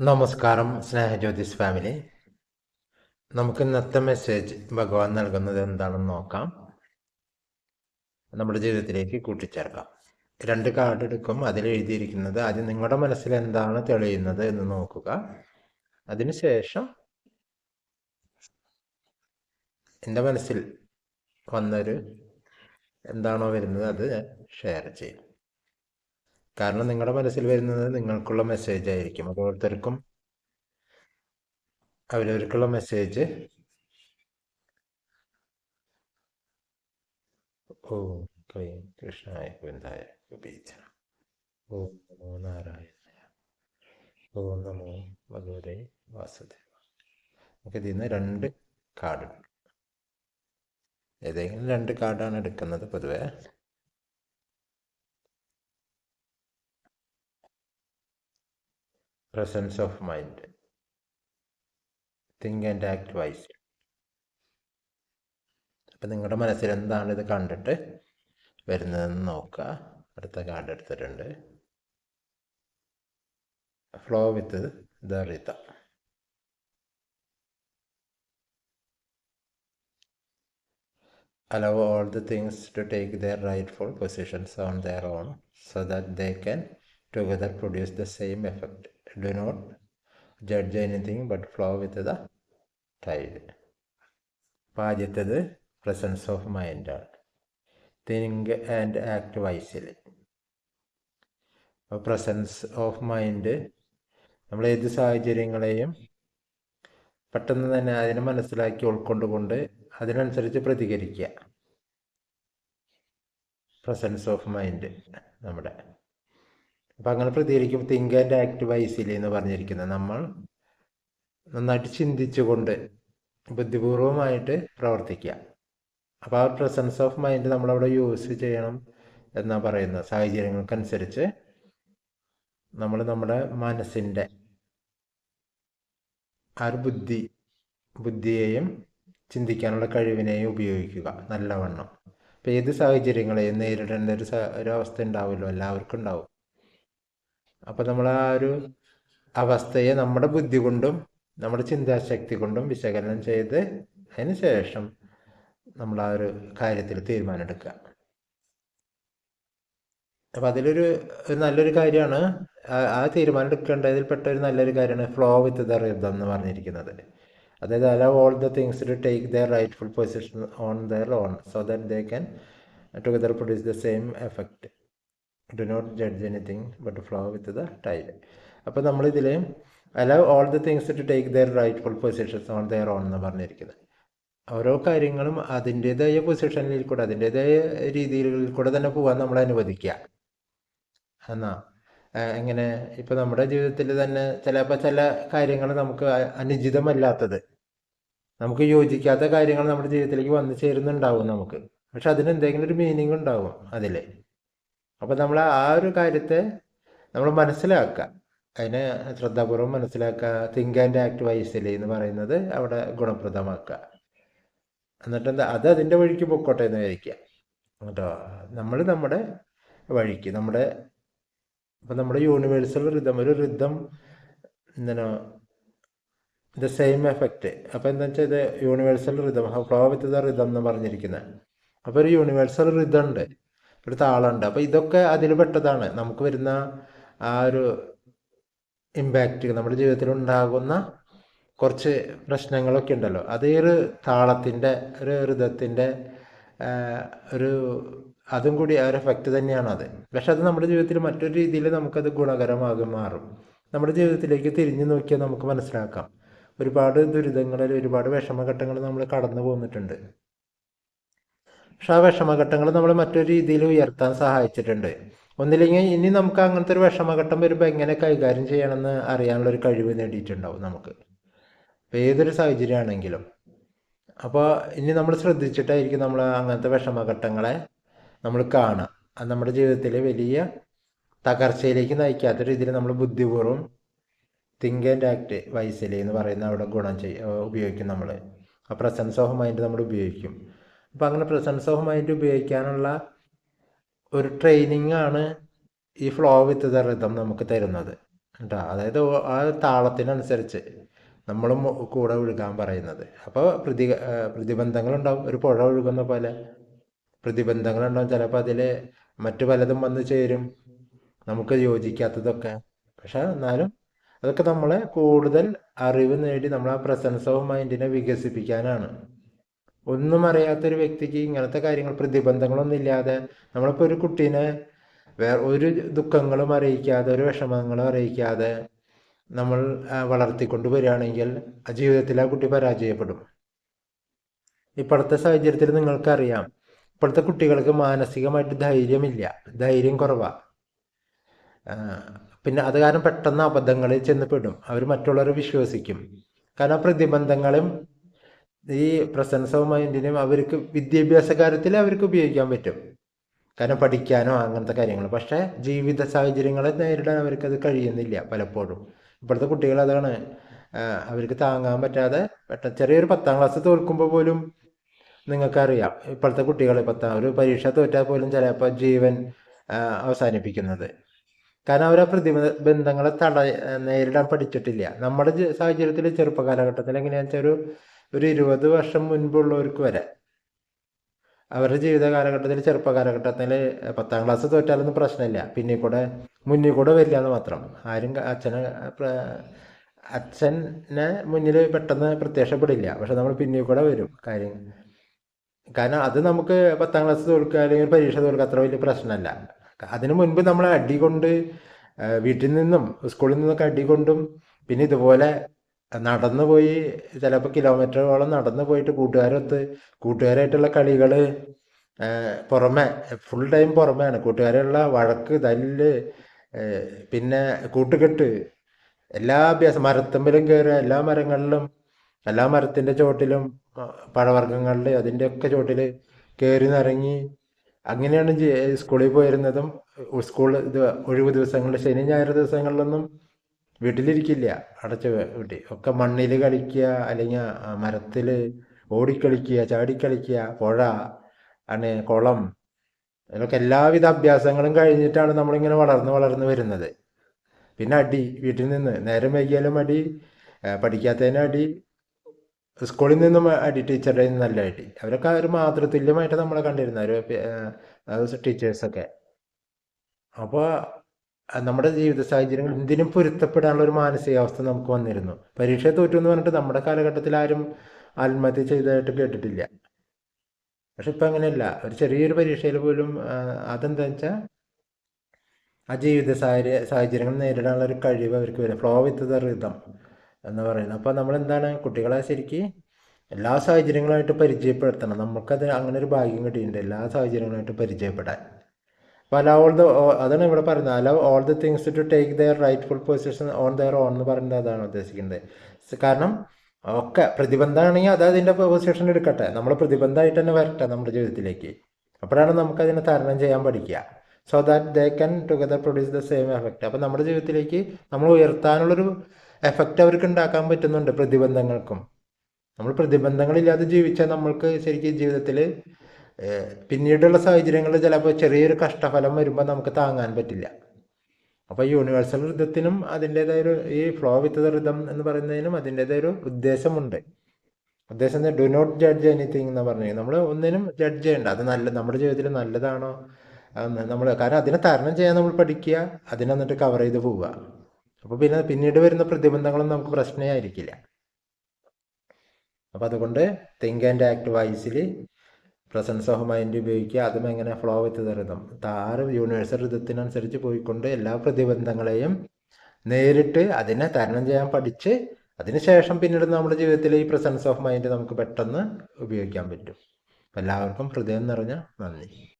നമസ്കാരം സ്നേഹജ്യോതിസ് ഫാമിലി നമുക്ക് ഇന്നത്തെ മെസ്സേജ് ഭഗവാൻ നൽകുന്നത് എന്താണെന്ന് നോക്കാം. നമ്മുടെ ജീവിതത്തിലേക്ക് കൂട്ടിച്ചേർക്കാം. രണ്ട് കാർഡ് എടുക്കും. അതിൽ എഴുതിയിരിക്കുന്നത് ആദ്യം നിങ്ങളുടെ മനസ്സിൽ എന്താണ് തെളിയുന്നത് എന്ന് നോക്കുക. അതിനുശേഷം എന്റെ മനസ്സിൽ വന്നൊരു എന്താണോ വരുന്നത് അത് ഷെയർ ചെയ്യും കാരണം നിങ്ങളുടെ മനസ്സിൽ വരുന്നത് നിങ്ങൾക്കുള്ള മെസ്സേജ് ആയിരിക്കും. ഓരോരുത്തർക്കും അവരവർക്കുള്ള മെസ്സേജ് ഓ കൃഷ്ണായ ഗോവിന്ദായ ഉപയോഗിച്ച ഓ നമോ നാരായണ. ഓ നമോ ഭഗവതേ വാസുദേവ. നമുക്ക് ഇതിൽ നിന്ന് രണ്ട് കാർഡുണ്ട് ഏതെങ്കിലും രണ്ട് കാർഡാണ് എടുക്കുന്നത് പൊതുവേ. Presence of mind. Think and act wisely. അപ്പം നിങ്ങളുടെ മനസ്സിൽ എന്താണ് ഇത് കണ്ടിട്ട് വരുന്നതെന്ന് നോക്കുക അടുത്ത കാർഡ് എടുത്തിട്ടുണ്ട് flow with the rhythm allow all the things to take their rightful positions on their own so that they can together produce the same effect. Do not judge anything but flow with the tide. അപ്പോൾ ആദ്യത്തേത് presence of മൈൻഡാണ് think and act വൈസിൽ അപ്പോൾ presence of mind നമ്മൾ ഏത് സാഹചര്യങ്ങളെയും പെട്ടെന്ന് തന്നെ അതിനെ മനസ്സിലാക്കി ഉൾക്കൊണ്ടുകൊണ്ട് അതിനനുസരിച്ച് പ്രതികരിക്കുക. പ്രസൻസ് ഓഫ് മൈൻഡ് നമ്മുടെ അപ്പം അങ്ങനെ പ്രതികരിക്കും തിങ്ക് ആൻഡ് ആക്ട് വൈസിലി എന്ന് പറഞ്ഞിരിക്കുന്നത് നമ്മൾ നന്നായിട്ട് ചിന്തിച്ചുകൊണ്ട് ബുദ്ധിപൂർവമായിട്ട് പ്രവർത്തിക്കുക അപ്പോൾ ആ പ്രസൻസ് ഓഫ് മൈൻഡ് നമ്മളവിടെ യൂസ് ചെയ്യണം എന്നാ പറയുന്നത് സാഹചര്യങ്ങൾക്കനുസരിച്ച് നമ്മൾ നമ്മുടെ മനസ്സിന്റെ ആ ഒരു ബുദ്ധി ബുദ്ധിയെയും ചിന്തിക്കാനുള്ള കഴിവിനെയും ഉപയോഗിക്കുക നല്ലവണ്ണം. അപ്പോൾ ഏത് സാഹചര്യങ്ങളെയും നേരിടേണ്ട ഒരു ഒരു അവസ്ഥ ഉണ്ടാവുമല്ലോ. എല്ലാവർക്കും ഉണ്ടാവും. അപ്പോൾ നമ്മൾ ആ ഒരു അവസ്ഥയെ നമ്മുടെ ബുദ്ധി കൊണ്ടും നമ്മുടെ ചിന്താശക്തി കൊണ്ടും വിശകലനം ചെയ്ത് അതിന് ശേഷം നമ്മൾ ആ ഒരു കാര്യത്തിൽ തീരുമാനമെടുക്കുക. അപ്പം അതിലൊരു ഒരു നല്ലൊരു കാര്യമാണ് ആ തീരുമാനം എടുക്കേണ്ടതിൽ പെട്ട ഒരു നല്ലൊരു കാര്യമാണ് ഫ്ലോ വിത്ത് ദ റിതം എന്ന് പറഞ്ഞിരിക്കുന്നത്. അതായത് allow all the things to take their rightful position on their own so that they can together produce the same effect do not judge anything but flow with the tide അപ്പോൾ നമ്മളിതിൽ allow all the things to take their rightful positions on their own എന്ന് പറഞ്ഞിരിക്കുന്നത്. ഓരോ കാര്യങ്ങളും അതിന്റെതായ പൊസിഷനിൽ കൂടെ അതിന്റെതായ രീതികളിൽ കൂടെ തന്നെ പോകാൻ നമ്മൾ അനുവദിക്കുക. എന്നാ എങ്ങനെ? ഇപ്പം നമ്മുടെ ജീവിതത്തിൽ തന്നെ ചിലപ്പോൾ ചില കാര്യങ്ങൾ നമുക്ക് അനുചിതമല്ലാത്തത്. നമുക്ക് യോജിക്കാത്ത കാര്യങ്ങൾ നമ്മുടെ ജീവിതത്തിലേക്ക് വന്നു ചേരുന്നുണ്ടാവും നമുക്ക്. പക്ഷെ അതിന് എന്തെങ്കിലും ഒരു മീനിങ് ഉണ്ടാവും അതിൽ അപ്പോൾ നമ്മൾ ആ ഒരു കാര്യത്തെ നമ്മൾ മനസ്സിലാക്കുക അതിനെ ശ്രദ്ധാപൂർവം മനസ്സിലാക്കുക തിങ്ക് ആൻഡ് ആക്ട് വൈസിലി എന്ന് പറയുന്നത് അവിടെ ഗുണപ്രദമാക്കുക എന്നിട്ട് എന്താ അത് അതിന്റെ വഴിക്ക് പൊക്കോട്ടെ എന്ന് വിചാരിക്കുക കേട്ടോ? നമ്മൾ നമ്മുടെ വഴിക്ക് നമ്മുടെ അപ്പം നമ്മുടെ യൂണിവേഴ്സൽ റിതം ഒരു റിതം എന്താണ് ദ സെയിം എഫക്റ്റ് അപ്പോൾ എന്താ വെച്ചാൽ ഇത് universal rhythm flow with the rhythm എന്ന് പറഞ്ഞിരിക്കുന്നത് അപ്പോൾ ഒരു യൂണിവേഴ്സൽ റിതം ഉണ്ട്. ഒരു താളുണ്ട് അപ്പോൾ ഇതൊക്കെ അതിൽ പെട്ടതാണ്. നമുക്ക് വരുന്ന ആ ഒരു ഇമ്പാക്റ്റ് നമ്മുടെ ജീവിതത്തിൽ ഉണ്ടാകുന്ന കുറച്ച് പ്രശ്നങ്ങളൊക്കെ ഉണ്ടല്ലോ. അത് ഒരു താളത്തിന്റെ ഒരു ഋതത്തിന്റെ ഒരു അതും കൂടി ഒരു എഫക്റ്റ് തന്നെയാണ് അത്. പക്ഷെ അത് നമ്മുടെ ജീവിതത്തിൽ മറ്റൊരു രീതിയിൽ നമുക്കത് ഗുണകരമാകും മാറും. നമ്മുടെ ജീവിതത്തിലേക്ക് തിരിഞ്ഞു നോക്കിയാൽ നമുക്ക് മനസ്സിലാക്കാം. ഒരുപാട് ദുരിതങ്ങളിൽ ഒരുപാട് വിഷമഘട്ടങ്ങൾ നമ്മൾ കടന്നു പോന്നിട്ടുണ്ട്. പക്ഷെ ആ വിഷമഘട്ടങ്ങൾ നമ്മൾ മറ്റൊരു രീതിയിൽ ഉയർത്താൻ സഹായിച്ചിട്ടുണ്ട്. ഒന്നില്ലെങ്കിൽ ഇനി നമുക്ക് അങ്ങനത്തെ ഒരു വിഷമഘട്ടം വരുമ്പോൾ എങ്ങനെ കൈകാര്യം ചെയ്യണമെന്ന് അറിയാനുള്ള ഒരു കഴിവ് നേടിയിട്ടുണ്ടാവും നമുക്ക്. അപ്പോൾ ഏതൊരു സാഹചര്യമാണെങ്കിലും. അപ്പോൾ ഇനി നമ്മൾ ശ്രദ്ധിച്ചിട്ടായിരിക്കും നമ്മൾ അങ്ങനത്തെ വിഷമഘട്ടങ്ങളെ നമ്മൾ കാണുക. അത് നമ്മുടെ ജീവിതത്തിലെ വലിയ തകർച്ചയിലേക്ക് നയിക്കാത്ത രീതിയിൽ നമ്മൾ ബുദ്ധിപൂർവം തിങ്ക് ആൻഡ് ആക്ട് വൈസലി എന്ന് പറയുന്ന അവിടെ ഗുണം ചെയ്യും ഉപയോഗിക്കും നമ്മൾ ആ പ്രസൻസ് ഓഫ് മൈൻഡ് നമ്മൾ ഉപയോഗിക്കും. അപ്പോൾ അങ്ങനെ പ്രസൻസ് ഓഫ് മൈൻഡ് ഉപയോഗിക്കാനുള്ള ഒരു ട്രെയിനിങ് ആണ് ഈ ഫ്ലോ വിത്ത് ദ റിതം നമുക്ക് തരുന്നത് കേട്ടോ. അതായത് ആ താളത്തിനനുസരിച്ച് നമ്മളും കൂടെ ഒഴുകാൻ പറയുന്നത്. അപ്പോൾ പ്രതി പ്രതിബന്ധങ്ങളുണ്ടാവും. ഒരു പുഴ ഒഴുകുന്ന പോലെ പ്രതിബന്ധങ്ങളുണ്ടാവും. ചിലപ്പോൾ അതിൽ മറ്റു പലതും വന്ന് ചേരും. നമുക്ക് യോജിക്കാത്തതൊക്കെ. പക്ഷെ എന്നാലും അതൊക്കെ നമ്മളെ കൂടുതൽ അറിവ് നേടി നമ്മൾ ആ പ്രസൻസ് ഓഫ് മൈൻഡിനെ വികസിപ്പിക്കാനാണ്. ഒന്നും അറിയാത്ത ഒരു വ്യക്തിക്ക് ഇങ്ങനത്തെ കാര്യങ്ങൾ പ്രതിബന്ധങ്ങളൊന്നും ഇല്ലാതെ നമ്മളിപ്പോൾ ഒരു കുട്ടീനെ വേറെ ഒരു ദുഃഖങ്ങളും അറിയിക്കാതെ ഒരു വിഷമങ്ങളും അറിയിക്കാതെ നമ്മൾ വളർത്തിക്കൊണ്ട് വരികയാണെങ്കിൽ ജീവിതത്തിൽ ആ കുട്ടി പരാജയപ്പെടും. ഇപ്പോഴത്തെ സാഹചര്യത്തിൽ നിങ്ങൾക്കറിയാം ഇപ്പോഴത്തെ കുട്ടികൾക്ക് മാനസികമായിട്ട് ധൈര്യമില്ല. ധൈര്യം കുറവാണ് പിന്നെ അത് കാരണം പെട്ടെന്ന് അബദ്ധങ്ങളിൽ ചെന്ന് പെടും. അവർ മറ്റുള്ളവരെ വിശ്വസിക്കും. കാരണം പ്രതിബന്ധങ്ങളും ഈ പ്രസൻസ് ഓഫ് മൈൻഡിനും അവർക്ക് വിദ്യാഭ്യാസ കാര്യത്തിൽ അവർക്ക് ഉപയോഗിക്കാൻ പറ്റും. കാരണം പഠിക്കാനോ അങ്ങനത്തെ കാര്യങ്ങൾ. പക്ഷേ ജീവിത സാഹചര്യങ്ങളെ നേരിടാൻ അവർക്കത് കഴിയുന്നില്ല പലപ്പോഴും. ഇപ്പോഴത്തെ കുട്ടികൾ അതാണ് അവർക്ക് താങ്ങാൻ പറ്റാതെ പെട്ടെന്ന് ചെറിയൊരു പത്താം ക്ലാസ് തോൽക്കുമ്പോൾ പോലും നിങ്ങൾക്കറിയാം. ഇപ്പോഴത്തെ കുട്ടികൾ പത്താം ഒരു പരീക്ഷ തോറ്റാൽ പോലും ചിലപ്പോൾ ജീവൻ അവസാനിപ്പിക്കുന്നത്. കാരണം അവർ പ്രതിബന്ധങ്ങളെ തട നേരിടാൻ പഠിച്ചിട്ടില്ല. നമ്മുടെ സാഹചര്യത്തിൽ ചെറുപ്പ കാലഘട്ടത്തിൽ എങ്ങനെയാണെന്ന് വെച്ചാൽ ഒരു ഒരു ഇരുപത് വർഷം മുൻപുള്ളവർക്ക് വരെ. അവരുടെ ജീവിത കാലഘട്ടത്തിൽ ചെറുപ്പ കാലഘട്ടത്തിൽ പത്താം ക്ലാസ് തോറ്റാലൊന്നും പ്രശ്നമില്ല. പിന്നെ കൂടെ മുന്നിൽ കൂടെ വരില്ല എന്ന് മാത്രം. ആരും അച്ഛനെ അച്ഛനെ മുന്നിൽ പെട്ടെന്ന് പ്രത്യക്ഷപ്പെടില്ല. പക്ഷെ നമ്മൾ പിന്നിൽ കൂടെ വരും. കാര്യം കാരണം അത് നമുക്ക് പത്താം ക്ലാസ് തോൽക്കുക അല്ലെങ്കിൽ പരീക്ഷ തോൽക്കുക അത്ര വലിയ പ്രശ്നമല്ല. അതിനു മുൻപ് നമ്മൾ അടി കൊണ്ട് വീട്ടിൽ നിന്നും സ്കൂളിൽ നിന്നൊക്കെ അടി കൊണ്ടും പിന്നെ ഇതുപോലെ നടന്നു പോയി ചിലപ്പോൾ കിലോമീറ്ററോളം നടന്നു പോയിട്ട് കൂട്ടുകാരൊത്ത് കൂട്ടുകാരായിട്ടുള്ള കളികൾ പുറമെ ഫുൾ ടൈം പുറമെയാണ്. കൂട്ടുകാരുള്ള വഴക്ക് തല്ല് പിന്നെ കൂട്ടുകെട്ട് എല്ലാ അഭ്യാസം മരത്തമ്പിലും കയറുക എല്ലാ മരങ്ങളിലും എല്ലാ മരത്തിന്റെ ചോട്ടിലും പഴവർഗങ്ങളിൽ അതിന്റെ ഒക്കെ ചോട്ടിൽ കയറി നിറങ്ങി. അങ്ങനെയാണ് സ്കൂളിൽ പോയിരുന്നതും സ്കൂൾ ഇത് ഒഴിവ് ദിവസങ്ങളിൽ ശനി ഞായർ ദിവസങ്ങളിലൊന്നും വീട്ടിലിരിക്കില്ല. അടച്ച വീട്ടിൽ ഒക്കെ മണ്ണിൽ കളിക്കുക അല്ലെങ്കിൽ മരത്തിൽ ഓടിക്കളിക്കുക ചാടിക്കളിക്കുക പുഴ ആണ് കുളം അതിലൊക്കെ എല്ലാവിധ അഭ്യാസങ്ങളും കഴിഞ്ഞിട്ടാണ് നമ്മളിങ്ങനെ വളർന്ന് വളർന്ന് വരുന്നത്. പിന്നെ അടി വീട്ടിൽ നിന്ന്. നേരം വൈകിയാലും അടി പഠിക്കാത്തതിനും അടി സ്കൂളിൽ നിന്നും അടി ടീച്ചറുടെ നല്ല അടി. അവരൊക്കെ ഒരു മാതൃതുല്യമായിട്ട് നമ്മളെ കണ്ടിരുന്ന. ഒരു ടീച്ചേഴ്സൊക്കെ. അപ്പോൾ നമ്മുടെ ജീവിത സാഹചര്യങ്ങൾ എന്തിനും പൊരുത്തപ്പെടാനുള്ള ഒരു മാനസികാവസ്ഥ നമുക്ക് വന്നിരുന്നു. പരീക്ഷ തോറ്റു എന്ന് പറഞ്ഞിട്ട് നമ്മുടെ കാലഘട്ടത്തിൽ ആരും ആത്മഹത്യ ചെയ്തതായിട്ട് കേട്ടിട്ടില്ല. പക്ഷെ ഇപ്പം അങ്ങനെയല്ല. ഒരു ചെറിയൊരു പരീക്ഷയിൽ പോലും അതെന്താ വെച്ചാൽ ആ ജീവിത സാഹചര്യ സാഹചര്യങ്ങൾ നേരിടാനുള്ള ഒരു കഴിവ് അവർക്ക് വരും. ഫ്ലോ വിത്ത് ദ റിതം എന്ന് പറയുന്നത്. അപ്പോൾ നമ്മൾ എന്താണ് കുട്ടികളെ ശരിക്ക് എല്ലാ സാഹചര്യങ്ങളായിട്ട് പരിചയപ്പെടുത്തണം. നമുക്കത് അങ്ങനെ ഒരു ഭാഗ്യം കിട്ടിയിട്ടുണ്ട്. എല്ലാ സാഹചര്യങ്ങളായിട്ട് പരിചയപ്പെടാൻ. അലവ് ഓൾ ദ അതാണ് ഇവിടെ പറയുന്നത്. Allow all the things to take their rightful position on their own എന്ന് പറയുന്നത് അതാണ് ഉദ്ദേശിക്കുന്നത്. കാരണം ഒക്കെ പ്രതിബന്ധമാണെങ്കിൽ അത് അതിന്റെ പൊസിഷൻ എടുക്കട്ടെ. നമ്മൾ പ്രതിബന്ധമായിട്ട് തന്നെ വരട്ടെ നമ്മുടെ ജീവിതത്തിലേക്ക്. അപ്പോഴാണ് നമുക്കതിനെ തരണം ചെയ്യാൻ പഠിക്കുക. So that they can together produce the same effect അപ്പോൾ നമ്മുടെ ജീവിതത്തിലേക്ക് നമ്മൾ ഉയർത്താനുള്ളൊരു എഫക്റ്റ് അവർക്ക് ഉണ്ടാക്കാൻ പറ്റുന്നുണ്ട് പ്രതിബന്ധങ്ങൾക്കും. നമ്മൾ പ്രതിബന്ധങ്ങളില്ലാതെ ജീവിച്ചാൽ നമ്മൾക്ക് ശരിക്കും ജീവിതത്തിൽ പിന്നീടുള്ള സാഹചര്യങ്ങളിൽ ചിലപ്പോൾ ചെറിയൊരു കഷ്ടഫലം വരുമ്പോൾ നമുക്ക് താങ്ങാൻ പറ്റില്ല. അപ്പോൾ യൂണിവേഴ്സൽ ഋതത്തിനും അതിന്റേതായ ഒരു ഈ ഫ്ലോ വിത്ത് ഋതം എന്ന് പറയുന്നതിനും അതിന്റേതായ ഒരു ഉദ്ദേശമുണ്ട്. ഉദ്ദേശം ഡു നോട്ട് ജഡ്ജ് എനിത്തിങ് എന്ന് പറഞ്ഞു നമ്മൾ ഒന്നിനും ജഡ്ജ് ചെയ്യേണ്ട. അത് നല്ല നമ്മുടെ ജീവിതത്തിൽ നല്ലതാണോ? നമ്മൾ കാരണം അതിനെ തരണം ചെയ്യാൻ നമ്മൾ പഠിക്കുക അതിനെ എന്നിട്ട് കവർ ചെയ്ത് പോവുക. അപ്പോൾ പിന്നെ പിന്നീട് വരുന്ന പ്രതിബന്ധങ്ങളും നമുക്ക് പ്രശ്നമായിരിക്കില്ല. അപ്പോൾ അതുകൊണ്ട് think and act wisely presence of mind ഉപയോഗിക്കുക. അതും എങ്ങനെ ഫ്ലോ വിത്ത് ദ ഋതം താറ് യൂണിവേഴ്സൽ ഋതത്തിനനുസരിച്ച് പോയിക്കൊണ്ട് എല്ലാ പ്രതിബന്ധങ്ങളെയും നേരിട്ട് അതിനെ തരണം ചെയ്യാൻ പഠിച്ച് അതിനുശേഷം പിന്നീട് നമ്മുടെ ജീവിതത്തിൽ ഈ പ്രസൻസ് ഓഫ് മൈൻഡ് നമുക്ക് പെട്ടെന്ന് ഉപയോഗിക്കാൻ പറ്റും. എല്ലാവർക്കും ഹൃദയം നിറഞ്ഞ നന്ദി.